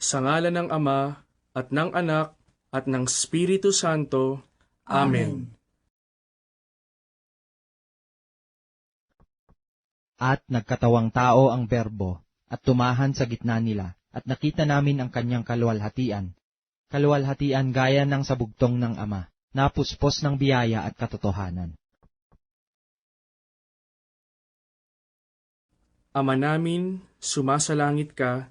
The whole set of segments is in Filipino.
Sa ngala ng Ama, at ng Anak, at ng Espiritu Santo. Amen. At nagkatawang tao ang berbo, at tumahan sa gitna nila, at nakita namin ang kanyang kaluwalhatian. Kaluwalhatian gaya ng sabugtong ng Ama, napuspos ng biyaya at katotohanan. Ama namin, sumasalangit ka,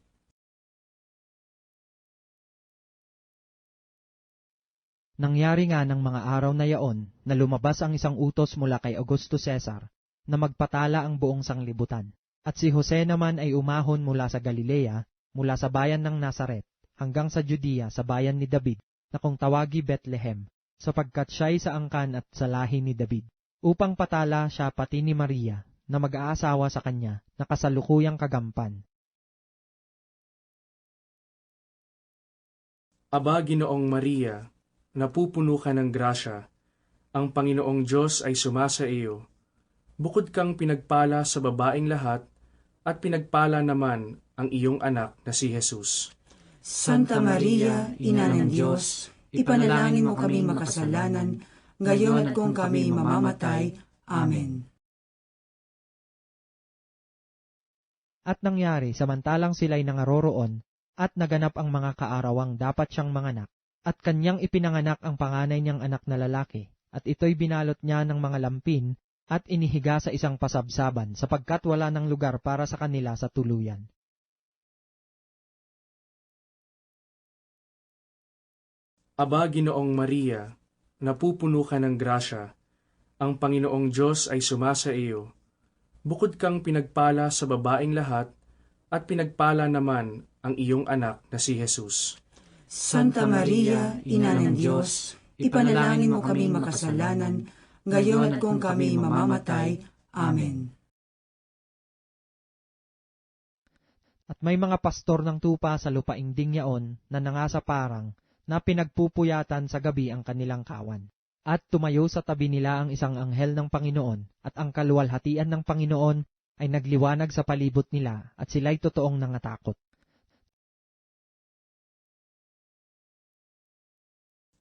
Nangyari nga ng mga araw na yaon na lumabas ang isang utos mula kay Augusto Caesar na magpatala ang buong sanglibutan. At si Jose naman ay umahon mula sa Galilea, mula sa bayan ng Nazaret, hanggang sa Judea sa bayan ni David, na kung tawagi Bethlehem, sapagkat siya'y sa angkan at sa lahi ni David, upang patala siya pati ni Maria, na mag-aasawa sa kanya, na kasalukuyang kagampan. Aba, Ginoong Maria, napupuno ka ng grasya, ang Panginoong Diyos ay sumasa iyo. Bukod kang pinagpala sa babaing lahat, at pinagpala naman ang iyong anak na si Jesus. Santa Maria, Ina ng Diyos, ipanalangin mo kami makasalanan, ngayon at kung kami mamamatay. Amen. At nangyari samantalang sila'y nangaroroon, at naganap ang mga kaarawang dapat siyang manganak, at kanyang ipinanganak ang panganay niyang anak na lalaki, at ito'y binalot niya ng mga lampin, at inihiga sa isang pasabsaban, sapagkat wala ng lugar para sa kanila sa tuluyan. Aba, Ginoong Maria, napupuno ka ng grasya, ang Panginoong Diyos ay sumasa iyo. Bukod kang pinagpala sa babaing lahat, at pinagpala naman ang iyong anak na si Jesus. Santa Maria, Ina ng Diyos, ipanalangin mo kami makasalanan, ngayon at kung kami mamamatay. Amen. At may mga pastor ng tupa sa lupaing dingyaon na nangasa parang na pinagpupuyatan sa gabi ang kanilang kawan. At tumayo sa tabi nila ang isang anghel ng Panginoon at ang kaluwalhatian ng Panginoon ay nagliwanag sa palibot nila at sila'y totoong nangatakot.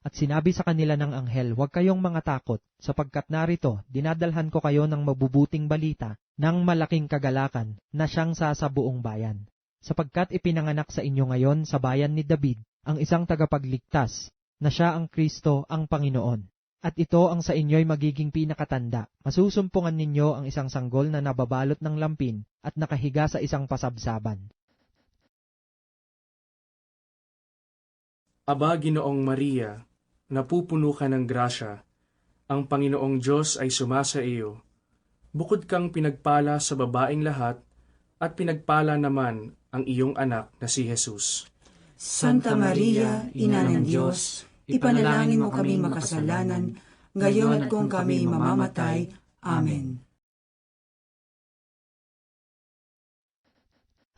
At sinabi sa kanila ng anghel, huwag kayong mga takot, sapagkat narito, dinadalhan ko kayo ng mabubuting balita ng malaking kagalakan na siyang sa sa buong bayan. Sapagkat ipinanganak sa inyo ngayon sa bayan ni David ang isang tagapagligtas, na siya ang Kristo ang Panginoon. At ito ang sa inyo'y magiging pinakatanda. Masusumpungan ninyo ang isang sanggol na nababalot ng lampin at nakahiga sa isang pasabsaban. Aba, Ginoong Maria, napupuno ka ng grasya, ang Panginoong Diyos ay sumasa iyo. Bukod kang pinagpala sa babaing lahat, at pinagpala naman ang iyong anak na si Jesus. Santa Maria, Ina ng Diyos, ipanalangin mo kami makasalanan, ngayon at kung kami mamamatay. Amen.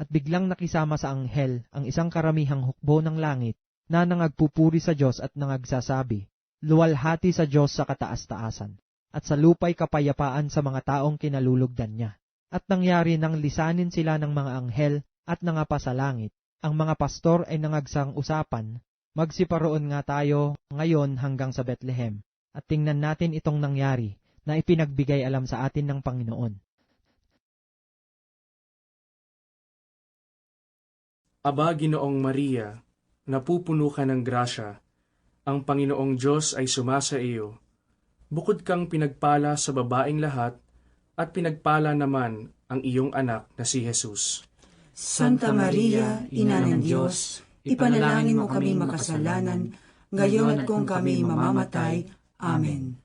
At biglang nakisama sa anghel ang isang karamihang hukbo ng langit na nangagpupuri sa Diyos at nangagsasabi, Luwalhati sa Diyos sa kataas-taasan, at sa lupay kapayapaan sa mga taong kinalulugdan niya. At nangyari nang lisanin sila ng mga anghel at nangapa sa langit, ang mga pastor ay nangagsang usapan, magsiparoon nga tayo ngayon hanggang sa Bethlehem, at tingnan natin itong nangyari na ipinagbigay alam sa atin ng Panginoon. Aba, Ginoong Maria, napupuno ka ng grasya, ang Panginoong Diyos ay sumasa iyo. Bukod kang pinagpala sa babaing lahat, at pinagpala naman ang iyong anak na si Jesus. Santa Maria, Ina ng Diyos, ipanalangin mo kami makasalanan, ngayon at kung kami mamamatay. Amen.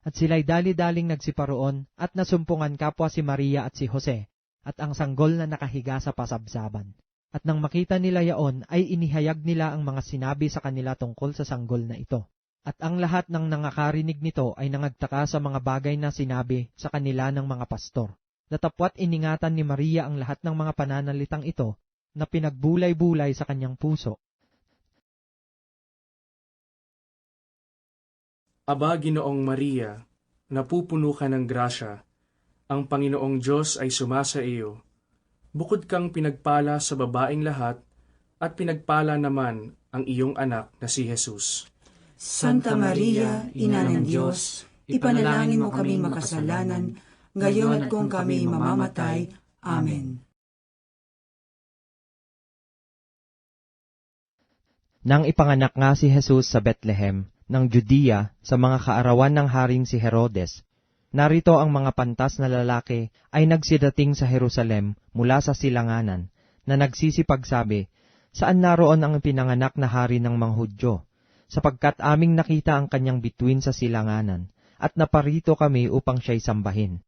At sila'y dali-daling nagsiparoon at nasumpungan kapwa si Maria at si Jose, at ang sanggol na nakahiga sa pasabsaban. At nang makita nila yaon, ay inihayag nila ang mga sinabi sa kanila tungkol sa sanggol na ito. At ang lahat ng nangakarinig nito ay nangagtaka sa mga bagay na sinabi sa kanila ng mga pastor. Natapwat iningatan ni Maria ang lahat ng mga pananalitang ito na pinagbulay-bulay sa kanyang puso. Aba, Ginoong Maria, napupuno ka ng grasya, ang Panginoong Diyos ay sumasa iyo. Bukod kang pinagpala sa babaing lahat, at pinagpala naman ang iyong anak na si Jesus. Santa Maria, Ina ng Diyos, ipanalangin mo kami makasalanan, ngayon at kung kami mamamatay. Amen. Nang ipanganak nga si Jesus sa Bethlehem ng Judea sa mga kaarawan ng haring si Herodes, narito ang mga pantas na lalaki ay nagsidating sa Jerusalem mula sa silanganan na nagsisipagsabi, Saan naroon ang pinanganak na hari ng mga Hudyo? Sapagkat aming nakita ang kanyang bituin sa silanganan, at naparito kami upang siya'y sambahin.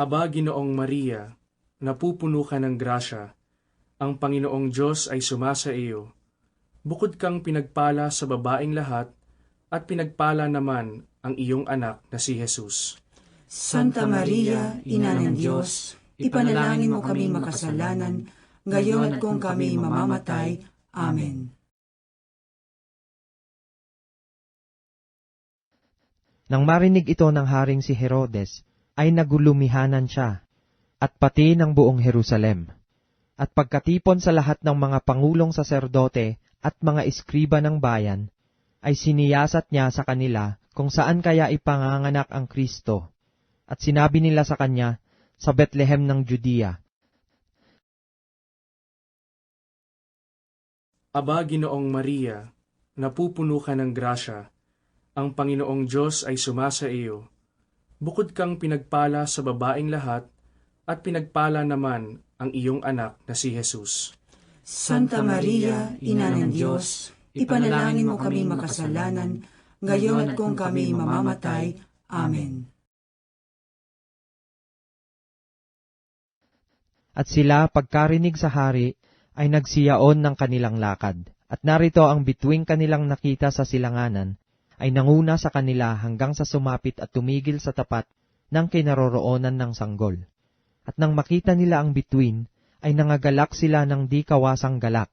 Aba, Ginoong Maria, napupuno ka ng grasya, ang Panginoong Diyos ay sumasa iyo. Bukod kang pinagpala sa babaing lahat, at pinagpala naman ang iyong anak na si Jesus. Santa Maria, Ina ng Diyos, ipanalangin mo kami makasalanan, ngayon at kung kami mamamatay. Amen. Nang marinig ito ng haring si Herodes, ay nagulumihanan siya, at pati ng buong Jerusalem. At pagkatipon sa lahat ng mga pangulong saserdote at mga iskriba ng bayan, ay siniyasat niya sa kanila kung saan kaya ipanganganak ang Kristo. At sinabi nila sa kanya, sa Bethlehem ng Judea. Aba, Ginoong Maria, napupuno ka ng grasya, ang Panginoong Diyos ay sumasa iyo. Bukod kang pinagpala sa babaing lahat, at pinagpala naman ang iyong anak na si Jesus. Santa Maria, Ina ng Diyos, ipanalangin mo kami makasalanan, ngayon at kung kami mamamatay. Amen. At sila, pagkarinig sa hari, ay nagsiyaon ng kanilang lakad. At narito ang bituing kanilang nakita sa silanganan, ay nanguna sa kanila hanggang sa sumapit at tumigil sa tapat ng kinaroroonan ng sanggol. At nang makita nila ang bituin, ay nangagalak sila ng di kawasang galak.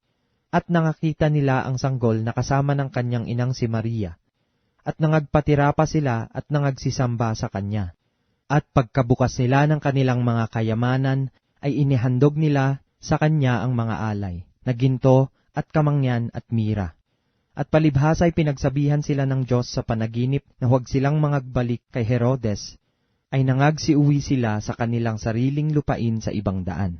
at nangakita nila ang sanggol na kasama ng kanyang inang si Maria. At nangagpatira pa sila at nangagsisamba sa kanya. At pagkabukas nila ng kanilang mga kayamanan, ay inihandog nila sa kanya ang mga alay, na ginto at kamangyan at mira. At palibhas ay pinagsabihan sila ng Diyos sa panaginip na huwag silang mangagbalik kay Herodes, ay nangagsiuwi sila sa kanilang sariling lupain sa ibang daan.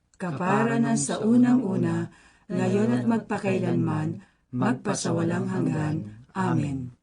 Kapara ng sa unang-una, ngayon at magpakailanman, magpasawalang hanggan. Amen.